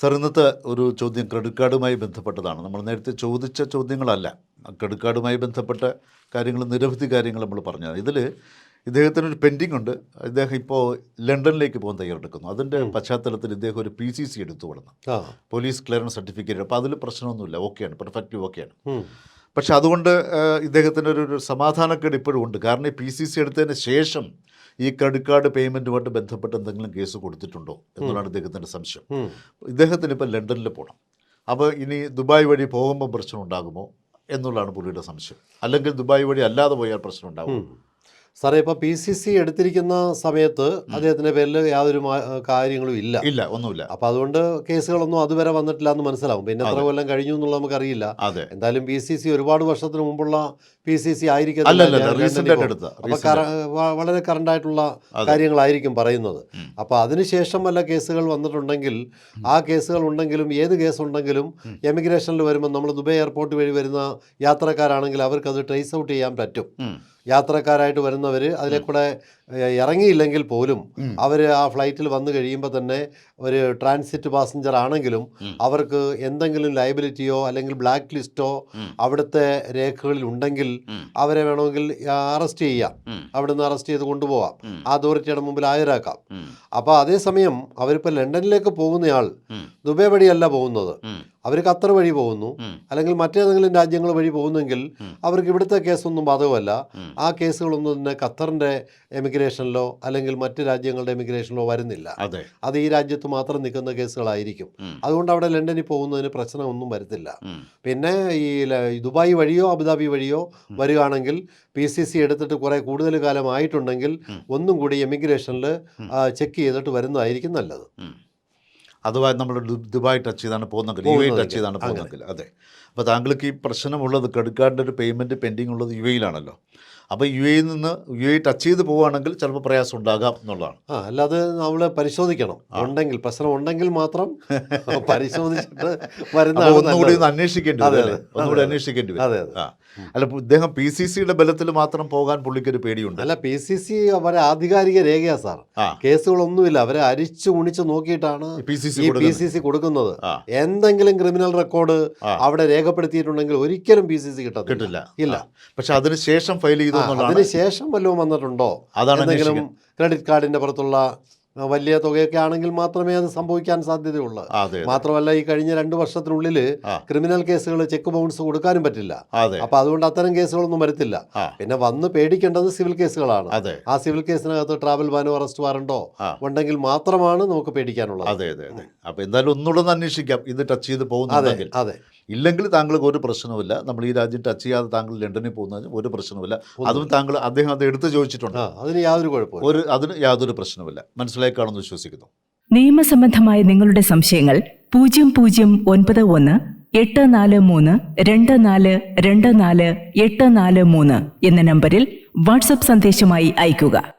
Sir ഇന്നത്തെ ഒരു ചോദ്യം ക്രെഡിറ്റ് കാർഡുമായി ബന്ധപ്പെട്ടതാണ്. നമ്മൾ നേരത്തെ ചോദിച്ച ചോദ്യങ്ങളല്ല. ക്രെഡിറ്റ് കാർഡുമായി ബന്ധപ്പെട്ട കാര്യങ്ങൾ നിരവധി കാര്യങ്ങൾ നമ്മൾ പറഞ്ഞത് ഇതിൽ ഇദ്ദേഹത്തിനൊരു പെൻഡിങ് ഉണ്ട്. ഇദ്ദേഹം ഇപ്പോൾ ലണ്ടനിലേക്ക് പോകാൻ തയ്യാറെടുക്കുന്നു. അതിന്റെ പശ്ചാത്തലത്തിൽ ഇദ്ദേഹം ഒരു പി സി സി എടുത്തു വളർന്നു. Police clearance certificate. അപ്പോൾ അതിൽ പ്രശ്നമൊന്നുമില്ല. ഓക്കെയാണ്. പെർഫെക്റ്റ് ഓക്കെയാണ്. പക്ഷെ അതുകൊണ്ട് ഇദ്ദേഹത്തിന്റെ ഇദ്ദേഹത്തിന് ഒരു ഒരു സമാധാനക്കേട് ഇപ്പോഴും ഉണ്ട്. കാരണം ഈ പി സി സി എടുത്തതിന് ശേഷം ഈ ക്രെഡിറ്റ് കാർഡ് പേയ്മെന്റുമായിട്ട് ബന്ധപ്പെട്ട് എന്തെങ്കിലും കേസ് കൊടുത്തിട്ടുണ്ടോ എന്നുള്ളതാണ് ഇദ്ദേഹത്തിന്റെ സംശയം. ഇദ്ദേഹത്തിന് ഇപ്പോൾ ലണ്ടനിൽ പോകണം. അപ്പോൾ ഇനി ദുബായ് വഴി പോകുമ്പോൾ പ്രശ്നം ഉണ്ടാകുമോ എന്നുള്ളതാണ് പുള്ളിയുടെ സംശയം. അല്ലെങ്കിൽ ദുബായ് വഴി അല്ലാതെ പോയാൽ പ്രശ്നം ഉണ്ടാകും. സാറേ ഇപ്പൊ പി സി സി എടുത്തിരിക്കുന്ന സമയത്ത് അദ്ദേഹത്തിന്റെ പേരിൽ യാതൊരു കാര്യങ്ങളും ഇല്ല. ഇല്ല ഒന്നുമില്ല. അപ്പൊ അതുകൊണ്ട് കേസുകളൊന്നും അതുവരെ വന്നിട്ടില്ല എന്ന് മനസ്സിലാവും. പിന്നെ എത്ര കൊല്ലം കഴിഞ്ഞു എന്നുള്ളത് നമുക്കറിയില്ല. എന്തായാലും പി സി സി ഒരുപാട് വർഷത്തിന് മുമ്പുള്ള പി സി സി ആയിരിക്കും വളരെ കറണ്ട് ആയിട്ടുള്ള കാര്യങ്ങളായിരിക്കും പറയുന്നത്. അപ്പൊ അതിനുശേഷം വല്ല കേസുകൾ വന്നിട്ടുണ്ടെങ്കിൽ ആ കേസുകൾ ഉണ്ടെങ്കിലും ഏത് കേസ് ഉണ്ടെങ്കിലും എമിഗ്രേഷനിൽ വരുമ്പോൾ നമ്മൾ ദുബായ് എയർപോർട്ട് വഴി വരുന്ന യാത്രക്കാരാണെങ്കിൽ അവർക്ക് അത് ട്രേസ് ഔട്ട് ചെയ്യാൻ പറ്റും. യാത്രക്കാരായിട്ട് വരുന്നവർ അതിലെ കൂടെ ഇറങ്ങിയില്ലെങ്കിൽ പോലും. അവർ ആ ഫ്ലൈറ്റിൽ വന്നു കഴിയുമ്പോൾ തന്നെ ഒരു ട്രാൻസിറ്റ് പാസഞ്ചർ ആണെങ്കിലും അവർക്ക് എന്തെങ്കിലും ലൈബിലിറ്റിയോ അല്ലെങ്കിൽ ബ്ലാക്ക് ലിസ്റ്റോ. അവിടുത്തെ രേഖകളിൽ ഉണ്ടെങ്കിൽ അവരെ വേണമെങ്കിൽ അറസ്റ്റ് ചെയ്യാം. അവിടുന്ന് അറസ്റ്റ് ചെയ്ത് കൊണ്ടുപോകാം ആ അതോറിറ്റിയുടെ മുമ്പിൽ ഹാജരാക്കാം അപ്പോൾ അതേസമയം അവരിപ്പോൾ ലണ്ടനിലേക്ക് പോകുന്നയാൾ ദുബൈ വഴിയല്ല പോകുന്നത്. അവർ ഖത്തർ വഴി പോകുന്നു. അല്ലെങ്കിൽ മറ്റേതെങ്കിലും രാജ്യങ്ങൾ വഴി പോകുന്നെങ്കിൽ അവർക്ക് ഇവിടുത്തെ കേസൊന്നും ബാധകമല്ല. ആ കേസുകളൊന്നും തന്നെ ഖത്തറിന്റെ എമിഗ്രേഷനിലോ അല്ലെങ്കിൽ മറ്റ് രാജ്യങ്ങളുടെ എമിഗ്രേഷനിലോ വരുന്നില്ല. അതെ. ഈ രാജ്യത്ത് മാത്രം നിൽക്കുന്ന കേസുകളായിരിക്കും. അതുകൊണ്ട് അവിടെ ലണ്ടനിൽ പോകുന്നതിന് പ്രശ്നമൊന്നും വരത്തില്ല. പിന്നെ ഈ ദുബായ് വഴിയോ അബുദാബി വഴിയോ വരികയാണെങ്കിൽ പി സി സി എടുത്തിട്ട് കുറേ കൂടുതൽ കാലം ആയിട്ടുണ്ടെങ്കിൽ ഒന്നും കൂടി എമിഗ്രേഷനിൽ ചെക്ക് ചെയ്തിട്ട് വരുന്നതായിരിക്കും നല്ലത്. അഥവാ നമ്മൾ ദുബായ് ടച്ച് ചെയ്താണ് പോകുന്നെങ്കിൽ യു എ ടച്ച് ചെയ്താണ് പോകുന്നെങ്കിൽ അതെ. അപ്പോൾ താങ്കൾക്ക് ഈ പ്രശ്നമുള്ളത് ക്രെഡിറ്റ് കാർഡിന്റെ ഒരു പേയ്മെന്റ് പെൻഡിങ് ഉള്ളത് യു എയിലാണല്ലോ അപ്പോൾ യു എയിൽ നിന്ന് യു എ ടച്ച് ചെയ്ത് പോവുകയാണെങ്കിൽ ചിലപ്പോൾ പ്രയാസം ഉണ്ടാകാം എന്നുള്ളതാണ്. ആ അല്ലാതെ നമ്മൾ പരിശോധിക്കണം. ഉണ്ടെങ്കിൽ പ്രശ്നം ഉണ്ടെങ്കിൽ മാത്രം പരിശോധിച്ചിട്ട് വരുന്ന ഒന്നുകൂടി ഒന്ന് അന്വേഷിക്കേണ്ടി വരും ഒന്നുകൂടി അന്വേഷിക്കേണ്ടി വരും. അതെ അതെ. ആ. അല്ല ഇദ്ദേഹം പി സി സിയുടെ ബലത്തിൽ മാത്രം പോകാൻ പുള്ളിക്കൊരു പേടിയുണ്ട്. അല്ല പി സി സി അവരെ ആധികാരിക രേഖയാണ് സാർ. കേസുകളൊന്നുമില്ല. അവരെ അരിച്ചു ഉണിച്ച് നോക്കിയിട്ടാണ് പി സി സി കൊടുക്കുന്നത്. എന്തെങ്കിലും ക്രിമിനൽ റെക്കോർഡ് അവിടെ രേഖപ്പെടുത്തിയിട്ടുണ്ടെങ്കിൽ ഒരിക്കലും പി സി സി കിട്ടത്തില്ല. കിട്ടില്ല. ഇല്ല. പക്ഷെ അതിനുശേഷം ഫയൽ ചെയ്തു എന്നുള്ളതാണ്. അതിന് ശേഷം വല്ലതും വന്നിട്ടുണ്ടോ? അതാണ് എന്തെങ്കിലും ക്രെഡിറ്റ് കാർഡിന്റെ പുറത്തുള്ള വലിയ തുകയൊക്കെ ആണെങ്കിൽ മാത്രമേ അത് സംഭവിക്കാൻ സാധ്യതയുള്ളൂ. മാത്രമല്ല ഈ കഴിഞ്ഞ രണ്ട് വർഷത്തിനുള്ളിൽ ക്രിമിനൽ കേസുകൾ ചെക്ക് ബൗൺസ് കൊടുക്കാനും പറ്റില്ല. അപ്പൊ അതുകൊണ്ട് അത്തരം കേസുകളൊന്നും വരത്തില്ല. പിന്നെ വന്ന് പേടിക്കേണ്ടത് സിവിൽ കേസുകളാണ്. ആ സിവിൽ കേസിനകത്ത് ട്രാവൽ ബാനോ അറസ്റ്റ് വാറണ്ടോ ഉണ്ടെങ്കിൽ മാത്രമാണ് നമുക്ക് പേടിക്കാനുള്ളത്. അതെ അതെ അതെ. അപ്പോൾ എന്തായാലും ഒന്നുകൂടെ ഒന്ന് അന്വേഷിക്കാം. ഇത് ടച്ച് ചെയ്ത് പോകുന്നതെങ്കിൽ പോകുന്നുണ്ടെങ്കിൽ. അതെ. ഇല്ലെങ്കിൽ താങ്കൾക്ക് ഒരു പ്രശ്നവുമില്ല. നമ്മൾ ഈ രാജ്യം ടച്ച് ചെയ്യാതെ താങ്കൾ ലണ്ടനിൽ പോകുന്നതിന് ഒരു പ്രശ്നവുമില്ല. അതും താങ്കൾ അദ്ദേഹം അത് എടുത്തു ചോദിച്ചിട്ടുണ്ട്. അതിന് യാതൊരു കുഴപ്പമില്ല ഒരു അതിന് യാതൊരു പ്രശ്നവുമില്ല. മനസ്സിലായി കാണുമെന്ന് വിശ്വസിക്കുന്നു. നിയമസംബന്ധമായ നിങ്ങളുടെ സംശയങ്ങൾ പൂജ്യം പൂജ്യം ഒൻപത് ഒന്ന് എട്ട് നാല് മൂന്ന് രണ്ട് നാല് രണ്ട് നാല് എട്ട് നാല് മൂന്ന് എന്ന നമ്പറിൽ വാട്സപ്പ് സന്ദേശമായി അയയ്ക്കുക.